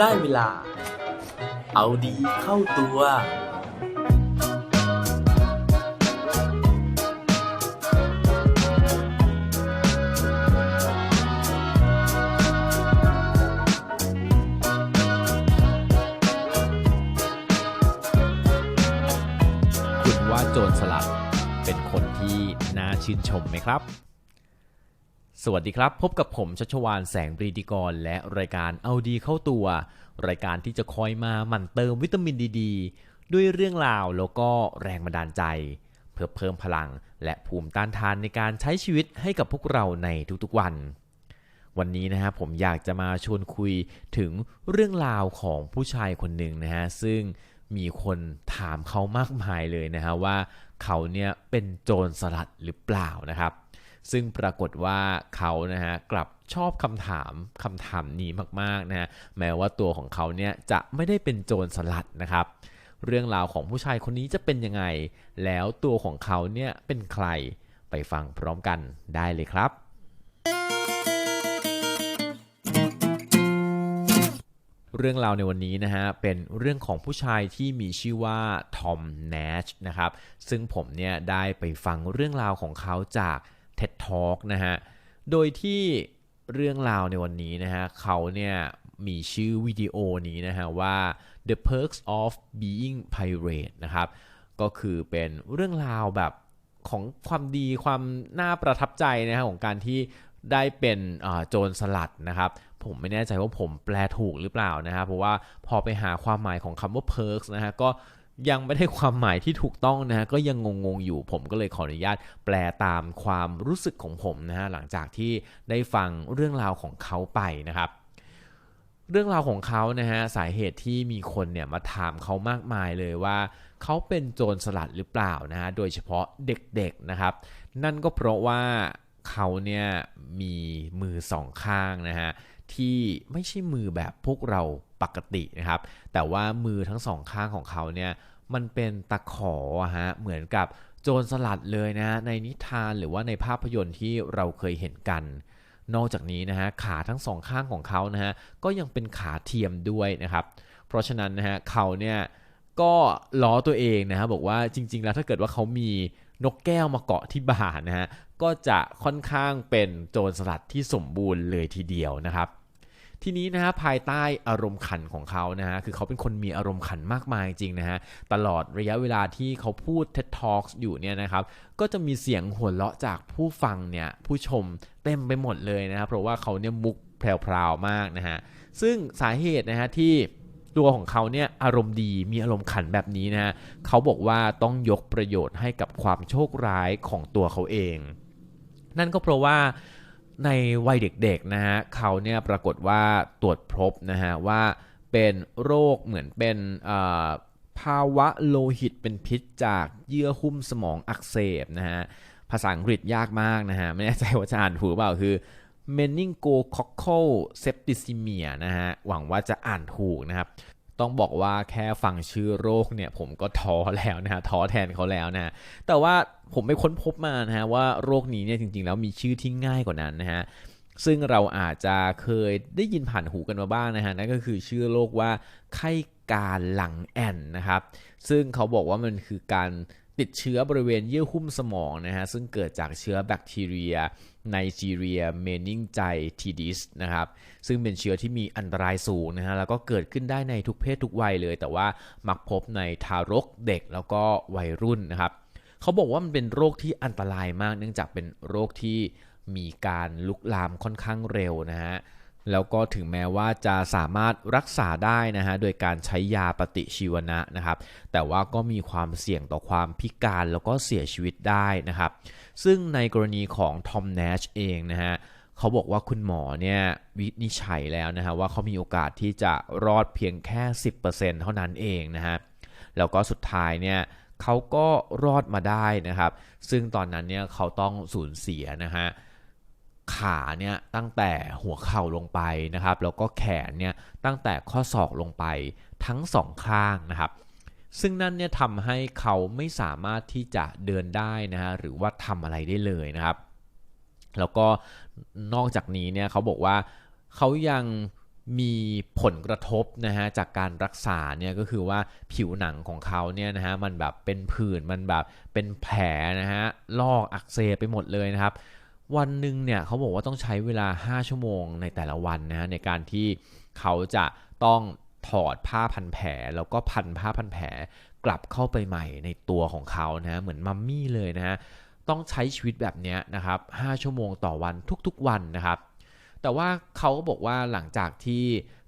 ได้เวลา เอาดีเข้าตัว คุณว่าโจรสลัดเป็นคนที่น่าชื่นชมไหมครับ สวัสดีครับ พบกับผมชัชวานแสงปรีดีกร และรายการเอาดีเข้าตัว รายการที่จะคอยมาหมั่นเติมวิตามินดีดด้วยเรื่องราวแล้วก็แรงบันดาลใจ เพื่อเพิ่มพลังและภูมิต้านทานในการใช้ชีวิตให้กับพวกเราในทุกๆวัน วันนี้นะฮะผมอยากจะมาชวนคุยถึงเรื่องราวของผู้ชายคนหนึ่งนะฮะซึ่งมีคนถามเขามากมายเลยนะฮะว่าเขาเนี่ยเป็นโจรสลัดหรือเปล่านะครับ ซึ่งปรากฏว่าเขานะฮะกลับชอบคำถามคำถามนี้มากๆนะฮะแม้ว่าตัวของเขาเนี่ยจะไม่ได้เป็นโจรสลัดนะครับ เรื่องราวของผู้ชายคนนี้จะเป็นยังไง แล้วตัวของเขาเนี่ยเป็นใครไปฟังพร้อมกันได้เลยครับ เรื่องราวในวันนี้นะฮะเป็นเรื่องของผู้ชายที่มีชื่อว่าทอมเนชนะครับซึ่งผมเนี่ยได้ไปฟังเรื่องราวของเขาจาก TED Talk นะฮะ โดยที่เรื่องราวในวันนี้นะฮะเขาเนี่ยมีชื่อวิดีโอนี้นะฮะว่า The Perks of Being Pirate นะครับ ก็คือเป็นเรื่องราวแบบของความดีความน่าประทับใจนะฮะของการที่ได้เป็นโจรสลัดนะครับ ผมไม่แน่ใจว่าผมแปลถูกหรือเปล่านะฮะเพราะว่าพอไปหาความหมายของคำว่า perks นะฮะก็ ยังไม่ได้ความหมายที่ถูกต้องนะฮะก็ยังงงๆอยู่ผมก็เลยขออนุญาตแปลตามความรู้สึกของผมนะฮะหลังจากที่ได้ฟังเรื่องราวของเขาไปนะครับ เรื่องราวของเขานะฮะสาเหตุที่มีคนเนี่ยมาถามเขามากมายเลยว่าเขาเป็นโจรสลัดหรือเปล่านะฮะโดยเฉพาะเด็กๆนะครับ นั่นก็เพราะว่าเขาเนี่ยมีมือสองข้างนะฮะที่ไม่ใช่มือแบบพวกเรา ปกตินะครับ แต่ว่ามือทั้งสองข้างของเขาเนี่ยมันเป็นตะขอฮะเหมือนกับโจรสลัดเลยนะฮะในนิทานหรือว่าในภาพยนตร์ที่เราเคยเห็นกัน นอกจากนี้นะฮะขาทั้งสองข้างของเขานะฮะก็ยังเป็นขาเทียมด้วยนะครับ เพราะฉะนั้นนะฮะเขาเนี่ยก็ล้อตัวเองนะฮะบอกว่าจริง ๆ แล้วถ้าเกิดว่าเขามีนกแก้วมาเกาะที่บ่านะฮะก็จะค่อนข้างเป็นโจรสลัดที่สมบูรณ์เลยทีเดียวนะครับ ทีนี้นะฮะภายใต้อารมณ์ขันของเขานะฮะคือเขาเป็นคนมีอารมณ์ขันมากมายจริงนะฮะตลอดระยะเวลาที่เขาพูด TED Talks อยู่เนี่ยนะครับก็จะมีเสียงหัวเราะจากผู้ฟังเนี่ยผู้ชมเต็มไปหมดเลยนะครับเพราะว่าเขาเนี่ยมุกแพรวๆมากนะฮะซึ่งสาเหตุนะฮะที่ตัวของเขาเนี่ยอารมณ์ดีมีอารมณ์ขันแบบนี้นะฮะเขาบอกว่าต้องยกประโยชน์ให้กับความโชคร้ายของตัวเขาเอง นั่นก็เพราะว่า ในวัยเด็กๆนะฮะเขาเนี่ยปรากฏว่าตรวจพบนะฮะว่าเป็นโรคเหมือนเป็นภาวะโลหิตเป็นพิษจากเยื่อหุ้มสมองอักเสบนะฮะภาษาอังกฤษยากมากนะฮะไม่แน่ใจว่าจะอ่านถูกเปล่าคือ meningococcal septicemia นะฮะหวังว่าจะอ่านถูกนะครับ ต้องบอกว่าแค่ฟังชื่อโรคเนี่ยผมก็ท้อแล้วนะฮะท้อแทนเขาแล้วนะแต่ว่าผมไปค้นพบมานะฮะว่าโรคนี้เนี่ยจริงๆ แล้วมีชื่อที่ง่ายกว่านั้นนะฮะซึ่งเราอาจจะเคยได้ยินผ่านหูกันมาบ้างนะฮะนั่นก็คือชื่อโรคว่าไข้การหลังแอนนะครับ ซึ่งเขาบอกว่ามันคือการ ติดเชื้อบริเวณเยื่อหุ้มสมองนะฮะซึ่งเกิดจากเชื้อแบคทีเรียไนจีเรียเมนิงไจทีดิสนะครับซึ่งเป็นเชื้อที่มีอันตรายสูงนะฮะแล้วก็เกิดขึ้นได้ในทุกเพศทุกวัยเลย แต่ว่ามักพบในทารกเด็กแล้วก็วัยรุ่นนะครับเขาบอกว่ามันเป็นโรคที่อันตรายมาก เนื่องจากเป็นโรคที่มีการลุกลามค่อนข้างเร็วนะฮะ แล้วก็ถึงแม้ว่าจะสามารถรักษาได้นะฮะโดยการใช้ยาปฏิชีวนะนะครับ แต่ว่าก็มีความเสี่ยงต่อความพิการแล้วก็เสียชีวิตได้นะครับ ซึ่งในกรณีของทอมเนชเองนะฮะเขาบอกว่าคุณหมอเนี่ยวินิจฉัยแล้วนะฮะว่าเขามีโอกาสที่จะรอดเพียงแค่ 10%เท่านั้นเองนะฮะแล้วก็สุดท้ายเนี่ยเขาก็รอดมาได้นะครับ ซึ่งตอนนั้นเนี่ยเขาต้องสูญเสียนะฮะ ขาเนี่ยตั้งแต่หัวเข่าลงไปนะครับแล้วก็แขนเนี่ยตั้งแต่ข้อศอกลงไปทั้งสองข้างนะครับ ซึ่งนั่นเนี่ยทำให้เขาไม่สามารถที่จะเดินได้นะฮะหรือว่าทำอะไรได้เลยนะครับ แล้วก็นอกจากนี้เนี่ยเขาบอกว่าเขายังมีผลกระทบนะฮะจากการรักษาเนี่ยก็คือว่าผิวหนังของเขาเนี่ยนะฮะมันแบบเป็นผื่นมันแบบเป็นแผลนะฮะลอกอักเสบไปหมดเลยนะครับ วันหนึ่งเนี่ยเขาบอกว่าต้องใช้เวลา 5 ชั่วโมงในแต่ละวันนะในการที่เขาจะต้องถอดผ้าพันแผลแล้วก็พันผ้าพันแผลกลับเข้าไปใหม่ในตัวของเขานะเหมือนมัมมี่เลยนะฮะต้องใช้ชีวิตแบบนี้นะครับ 5 ชั่วโมงต่อวันทุกๆวันนะครับ แต่ว่าเขาก็บอกว่าหลังจากที่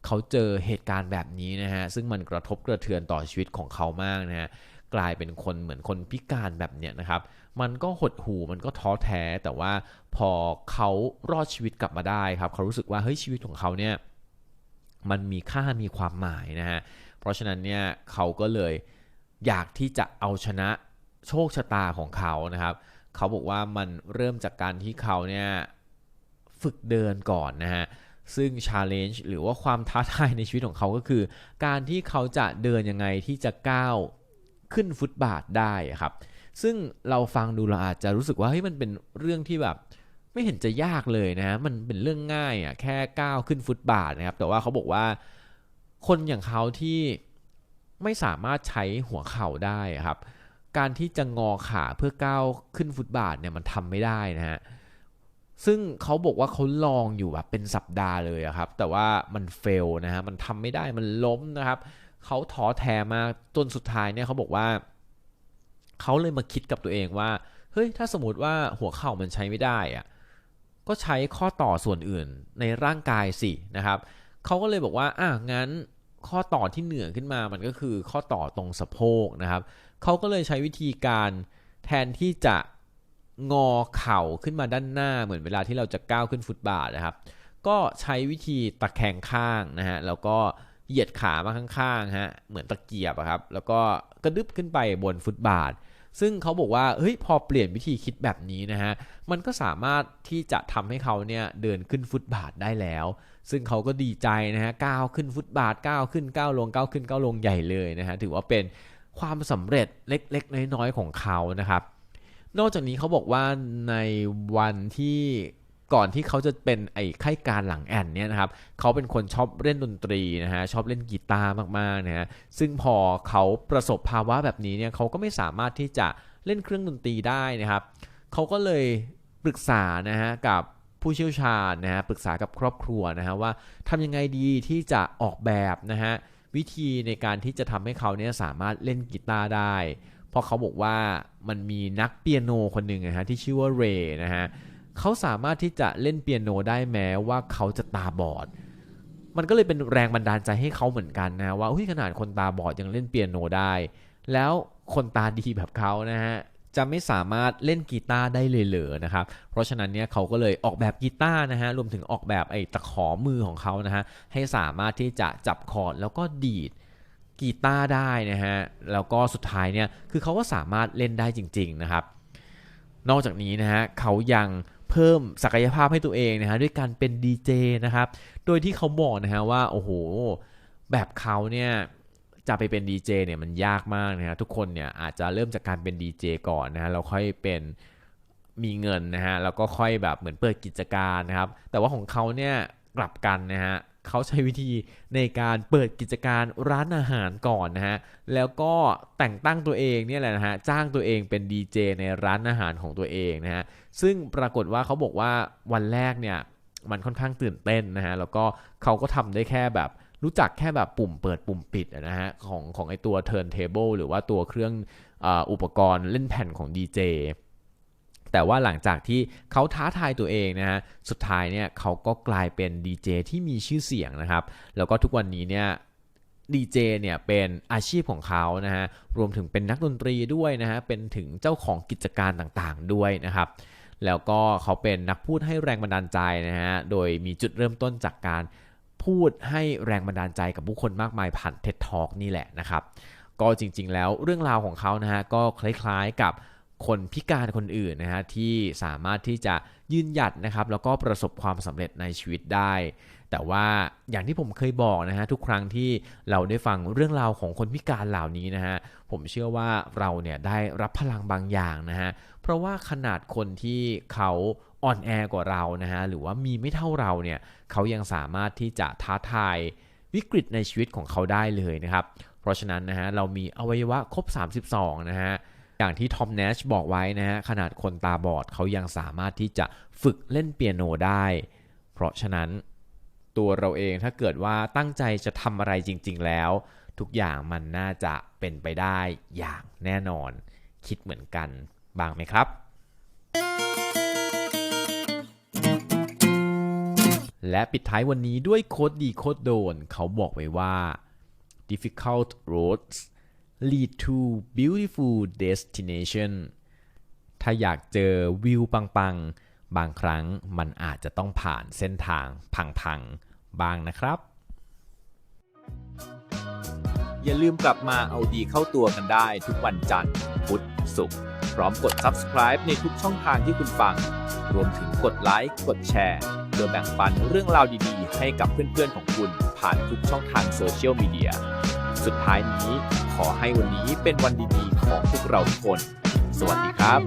เขาเจอเหตุการณ์แบบนี้นะฮะซึ่งมันกระทบกระเทือนต่อชีวิตของเขามากนะฮะ กลายเป็นคนเหมือนคนพิการแบบเนี้ยนะครับ มันก็หดหู่มันก็ท้อแท้ แต่ว่าพอเขารอดชีวิตกลับมาได้ครับ เขารู้สึกว่าเฮ้ยชีวิตของเขาเนี่ยมันมีค่ามีความหมายนะฮะ เพราะฉะนั้นเนี่ยเขาก็เลยอยากที่จะเอาชนะโชคชะตาของเขานะครับ เขาบอกว่ามันเริ่มจากการที่เขาเนี่ยฝึกเดินก่อนนะฮะซึ่ง challenge หรือว่าความท้าทายในชีวิตของเขาก็คือ การที่เขาจะเดินยังไงที่จะก้าว ขึ้นฟุตบาทได้ครับ ซึ่งเราฟังดูเราอาจจะรู้สึกว่าเฮ้ยมันเป็นเรื่องที่แบบ ไม่เห็นจะยากเลยนะ มันเป็นเรื่องง่ายอะแค่ก้าวขึ้นฟุตบาทนะครับ แต่ว่าเขาบอกว่าคนอย่างเขาที่ไม่สามารถใช้หัวเข่าได้ครับ การที่จะงอขาเพื่อก้าวขึ้นฟุตบาทเนี่ยมันทำไม่ได้นะฮะซึ่งเขาบอกว่าเขาลองอยู่แบบเป็นสัปดาห์เลยครับ แต่ว่ามันเฟลนะฮะมันทำไม่ได้มันล้มนะครับ เขาท้อแท้มากจนสุดท้ายเนี่ยเขาบอกว่า เขาเลยมาคิดกับตัวเองว่า เฮ้ย ถ้าสมมติว่าหัวเข่ามันใช้ไม่ได้อะก็ใช้ข้อต่อส่วนอื่นในร่างกายสินะครับเขาก็เลยบอกว่าอะงั้นข้อต่อที่เหนือขึ้นมามันก็คือข้อต่อตรงสะโพกนะครับเขาก็เลยใช้วิธีการแทนที่จะงอเข่าขึ้นมาด้านหน้าเหมือนเวลาที่เราจะก้าวขึ้นฟุตบาทนะครับ ก็ใช้วิธีตะแคงข้างนะฮะแล้วก็ เหยียดขามาข้างๆฮะเหมือนตะเกียบอะครับ แล้วก็กระดึบขึ้นไปบนฟุตบาท ซึ่งเขาบอกว่าเฮ้ยพอเปลี่ยนวิธีคิดแบบนี้นะฮะมันก็สามารถที่จะทำให้เขาเนี่ยเดินขึ้นฟุตบาทได้แล้ว ซึ่งเขาก็ดีใจนะฮะก้าวขึ้นฟุตบาทก้าวขึ้นก้าวลงก้าวขึ้นก้าวลงใหญ่เลยนะฮะถือว่าเป็นความสำเร็จเล็กๆ น้อยๆของเขานะครับนอกจากนี้เขาบอกว่าในวันที่ ก่อนที่เขาจะเป็นไอ้ไข้การหลังแอนเนี่ยนะครับเขาเป็นคนชอบเล่นดนตรีนะฮะชอบเล่นกีตาร์มากๆนะฮะซึ่งพอเขาประสบภาวะแบบนี้เนี่ยเขาก็ไม่สามารถที่จะเล่นเครื่องดนตรีได้นะครับเขาก็เลยปรึกษานะฮะกับผู้เชี่ยวชาญนะฮะปรึกษากับครอบครัวนะฮะว่าทำยังไงดีที่จะออกแบบนะฮะวิธีในการที่จะทำให้เขาเนี่ยสามารถเล่นกีตาร์ได้ เพราะเขาบอกว่ามันมีนักเปียโนคนหนึ่งนะฮะที่ชื่อว่าเรย์นะฮะเขาสามารถที่จะเล่นเปียโนได้แม้ว่าเขาจะตาบอด มันก็เลยเป็นแรงบันดาลใจให้เขาเหมือนกันนะว่าเฮ้ยขนาดคนตาบอดยังเล่นเปียโนได้ แล้วคนตาดีแบบเขานะฮะจะไม่สามารถเล่นกีตาร์ได้เลยเหรอนะครับ เพราะฉะนั้นเนี่ยเขาก็เลยออกแบบกีตาร์นะฮะ รวมถึงออกแบบไอ้ตะขอมือของเขานะฮะ ให้สามารถที่จะจับคอร์ดแล้วก็ดีดกีตาร์ได้นะฮะ แล้วก็สุดท้ายเนี่ย คือเขาก็สามารถเล่นได้จริง ๆ นะครับ นอกจากนี้นะฮะเขายัง เพิ่มศักยภาพให้ตัวเองนะฮะด้วยการเป็นดีเจนะครับ โดยที่เขาบอกนะฮะว่าโอ้โหแบบเขาเนี่ยจะไปเป็นดีเจเนี่ยมันยากมากนะฮะทุกคนเนี่ยอาจจะเริ่มจากการเป็นดีเจก่อนนะฮะแล้วค่อยเป็นมีเงินนะฮะแล้วก็ค่อยแบบเหมือนเปิดกิจการนะครับ แต่ว่าของเขาเนี่ยกลับกันนะฮะเขาใช้วิธีในการเปิดกิจการร้านอาหารก่อนนะฮะ แล้วก็แต่งตั้งตัวเองเนี่ยแหละนะฮะ จ้างตัวเองเป็นดีเจในร้านอาหารของตัวเองนะฮะ ซึ่งปรากฏว่าเขาบอกว่าวันแรกเนี่ยมันค่อนข้างตื่นเต้นนะฮะ แล้วก็เขาก็ทำได้แค่แบบรู้จักแค่แบบปุ่มเปิดปุ่มปิดนะฮะของของไอตัว turntable หรือว่าตัวเครื่องออุปกรณ์เล่นแผ่นของดีเจ แต่ว่าหลังจากที่เขาท้าทายตัวเองนะฮะสุดท้ายเนี่ยเขาก็กลายเป็นดีเจที่มีชื่อเสียงนะครับ แล้วก็ทุกวันนี้เนี่ยดีเจเนี่ยเป็นอาชีพของเขานะฮะรวมถึงเป็นนักดนตรีด้วยนะฮะเป็นถึงเจ้าของกิจการต่างๆด้วยนะครับแล้วก็เขาเป็นนักพูดให้แรงบันดาลใจนะฮะ โดยมีจุดเริ่มต้นจากการพูดให้แรงบันดาลใจกับผู้คนมากมายผ่าน TED Talk นี่แหละนะครับ ก็จริงๆแล้วเรื่องราวของเขานะฮะก็คล้ายๆกับ คนพิการคนอื่นนะฮะที่สามารถที่จะยืนหยัดนะครับแล้วก็ประสบความสำเร็จในชีวิตได้ แต่ว่าอย่างที่ผมเคยบอกนะฮะทุกครั้งที่เราได้ฟังเรื่องราวของคนพิการเหล่านี้นะฮะผมเชื่อว่าเราเนี่ยได้รับพลังบางอย่างนะฮะเพราะว่าขนาดคนที่เขาอ่อนแอกว่าเรานะฮะหรือว่ามีไม่เท่าเราเนี่ยเขายังสามารถที่จะท้าทายวิกฤตในชีวิตของเขาได้เลยนะครับ เพราะฉะนั้นนะฮะเรามีอวัยวะครบ 32 นะฮะ อย่างที่ทอมเนชบอกไว้นะฮะขนาดคนตาบอดเขายังสามารถที่จะฝึกเล่นเปียโนได้ เพราะฉะนั้นตัวเราเองถ้าเกิดว่าตั้งใจจะทำอะไรจริง ๆ แล้ว ทุกอย่างมันน่าจะเป็นไปได้อย่างแน่นอน คิดเหมือนกันบ้างไหมครับ และปิดท้ายวันนี้ด้วยโคดดีโคดโดน เขาบอกไว้ว่า difficult roads lead to beautiful destination ถ้าอยากเจอวิวปังๆ บางครั้งมันอาจจะต้องผ่านเส้นทางพังๆ บ้างนะครับ อย่าลืมกลับมาเอาดีเข้าตัวกันได้ทุกวันจันทร์ พุธ ศุกร์ พร้อมกด subscribe ในทุกช่องทางที่คุณฟัง รวมถึงกดไลค์ กดแชร์เพื่อแบ่งปันเรื่องราวดีๆ ให้กับเพื่อนๆ ของคุณผ่านทุกช่องทางโซเชียลมีเดีย สุดท้ายนี้ ขอให้วันนี้เป็นวันดีๆของพวกเราทุกคน สวัสดีครับ